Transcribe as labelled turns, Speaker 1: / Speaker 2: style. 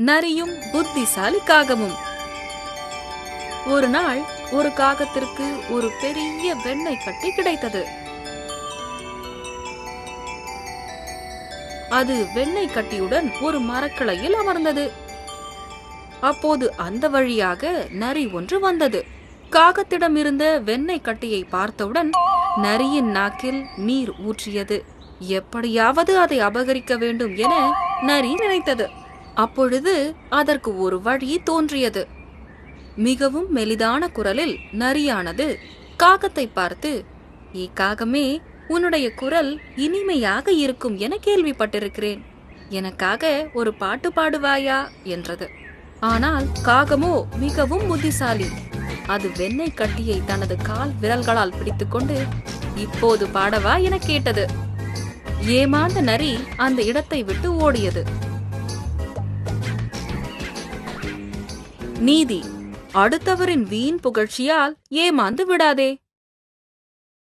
Speaker 1: நரியும் புத்திசாலி காகமும் ஒரு நாள் ஒரு காகத்திற்கு ஒரு பெரிய வெண்ணெய் கட்டி கிடைத்தது. அது வெண்ணெய் கட்டியுடன் ஒரு மரக்கிளையில் அமர்ந்தது. அப்போது அந்த வழியாக நரி ஒன்று வந்தது. காகத்திடம் இருந்த வெண்ணெய் கட்டியை பார்த்தவுடன் நரியின் நாக்கில் நீர் ஊற்றியது. எப்படியாவது அதை அபகரிக்க வேண்டும் என நரி நினைத்தது. அப்பொழுது அதற்கு ஒரு வழி தோன்றியது. மிகவும் மெலிதான குரலில் நரியானது காகத்தை பார்த்து ஏ காகமே உன்னுடைய குரல் இனிமையாக இருக்கும் என கேள்விப்பட்டிருக்கிறேன். எனக்காக ஒரு பாட்டு பாடுவாயா? என்றது. ஆனால் காகமோ மிகவும் புத்திசாலி. அது வெண்ணெய் கட்டியை தனது கால் விரல்களால் பிடித்துக்கொண்டு இப்போது பாடவா? என கேட்டது. ஏமாந்த நரி அந்த இடத்தை விட்டு ஓடியது. நீதி. அடுத்தவரின் வீண் புகழ்ச்சியால் ஏமாந்து விடாதே.